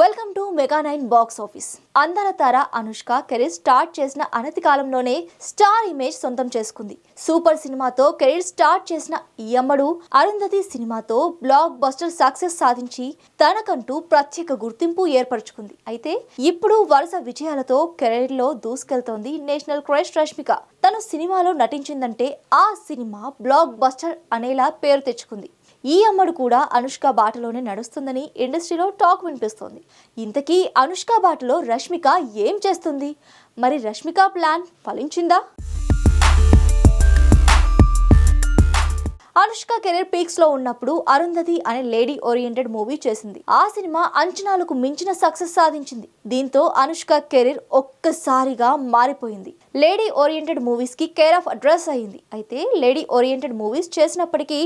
Welcome to mega nine box office. అందాల తార Anushka career start చేసిన అనతి కాలంలోనే స్టార్ ఇమేజ్ సొంతం చేసుకుంది. సూపర్ సినిమాతో కెరీర్ స్టార్ట్ చేసిన ఈ అమ్మడు అరుంధతి సినిమాతో బ్లాక్ బస్టర్ సక్సెస్ సాధించి తనకంటూ ప్రత్యేక గుర్తింపు ఏర్పరచుకుంది. అయితే ఇప్పుడు వరుస విజయాలతో కెరీర్లో దూసుకెళ్తోంది నేషనల్ క్రైస్ట్ రష్మిక. తను సినిమాలో నటించిందంటే ఆ సినిమా బ్లాక్ బస్టర్ అనేలా పేరు తెచ్చుకుంది. ఈ అమ్మడు కూడా అనుష్క బాటలోనే నడుస్తుందని ఇండస్ట్రీలో టాక్ వినిపిస్తోంది. ఇంతకీ అనుష్క బాటలో రష్మిక ఏం చేస్తుంది? మరి రష్మిక ప్లాన్ ఫలించిందా? అనుష్క కెరీర్ పీక్స్లో ఉన్నప్పుడు అరుంధతి అనే లేడీ ఓరియంటెడ్ మూవీ చేసింది. ఆ సినిమా అంచనాలకు మించిన సక్సెస్ సాధించింది. దీంతో అనుష్క కెరీర్ ఒక్కసారిగా మారిపోయింది. లేడీ ఓరియంటెడ్ మూవీస్కి కేర్ ఆఫ్ అడ్రస్ అయింది. అయితే లేడీ ఓరియంటెడ్ మూవీస్ చేసినప్పటికీ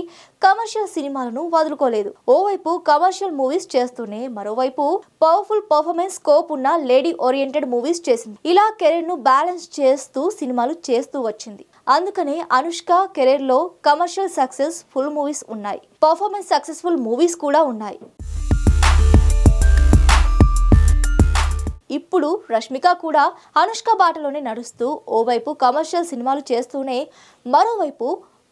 కమర్షియల్ సినిమాలను వదులుకోలేదు. ఓవైపు కమర్షియల్ మూవీస్ చేస్తూనే మరోవైపు పవర్ఫుల్ పర్ఫార్మెన్స్ స్కోప్ ఉన్న లేడీ ఓరియంటెడ్ మూవీస్ చేసింది. ఇలా కెరీర్ను బ్యాలెన్స్ చేస్తూ సినిమాలు చేస్తూ వచ్చింది. అందుకనే అనుష్క కెరీర్లో కమర్షియల్ సక్సెస్ ఫుల్ మూవీస్ ఉన్నాయి. పర్ఫార్మెన్స్ సక్సెస్ఫుల్ మూవీస్ కూడా ఉన్నాయి. ఇప్పుడు రష్మిక కూడా అనుష్క బాటలోనే నడుస్తూ ఓవైపు కమర్షియల్ సినిమాలు చేస్తూనే మరోవైపు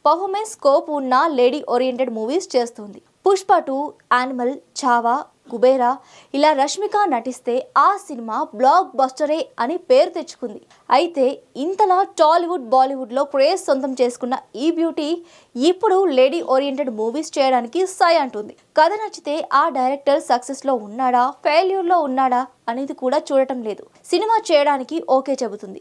పర్ఫార్మెన్స్ స్కోప్ ఉన్న లేడీ ఓరియంటెడ్ మూవీస్ చేస్తుంది. పుష్ప టూ యానిమల్ చావా కుబేరా ఇలా రష్మిక నటిస్తే ఆ సినిమా బ్లాక్ బస్టరే అని పేరు తెచ్చుకుంది. అయితే ఇంతలా టాలీవుడ్ బాలీవుడ్లో క్రేజ్ సొంతం చేసుకున్న ఈ బ్యూటీ ఇప్పుడు లేడీ ఓరియంటెడ్ మూవీస్ చేయడానికి సై అంటుంది. కథ నచ్చితే ఆ డైరెక్టర్ సక్సెస్లో ఉన్నాడా ఫెయిల్యూర్లో ఉన్నాడా అనేది కూడా చూడటం లేదు. సినిమా చేయడానికి ఓకే చెబుతుంది.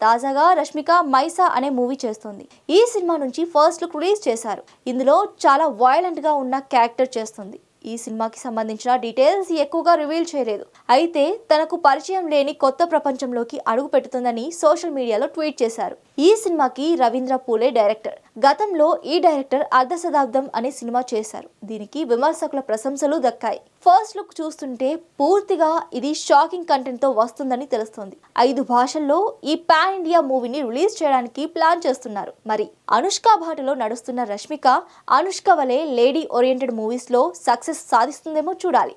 తాజాగా రష్మిక మైసా అనే మూవీ చేస్తుంది. ఈ సినిమా నుంచి ఫస్ట్ లుక్ రిలీజ్ చేశారు. ఇందులో చాలా వైలెంట్గా ఉన్న క్యారెక్టర్ చేస్తుంది. ఈ సినిమాకి సంబంధించిన డీటెయిల్స్ ఎక్కువగా రివీల్ చేయలేదు. అయితే తనకు పరిచయం లేని కొత్త ప్రపంచంలోకి అడుగు పెడుతుందని సోషల్ మీడియాలో ట్వీట్ చేశారు. ఈ సినిమాకి రవీంద్ర పూలే డైరెక్టర్ గతంలో ఈ డైరెక్టర్ అర్ధ శతాబ్దం అనే సినిమా చేశారు. దీనికి విమర్శకుల ప్రశంసలు దక్కాయి. ఫస్ట్ లుక్ చూస్తుంటే పూర్తిగా ఇది షాకింగ్ కంటెంట్తో వస్తుందని తెలుస్తుంది. ఐదు భాషల్లో ఈ పాన్ ఇండియా మూవీని రిలీజ్ చేయడానికి ప్లాన్ చేస్తున్నారు. మరి అనుష్క బాటలో నడుస్తున్న రష్మిక అనుష్క వలె లేడీ ఓరియంటెడ్ మూవీస్లో సక్సెస్ సాధిస్తుందేమో చూడాలి.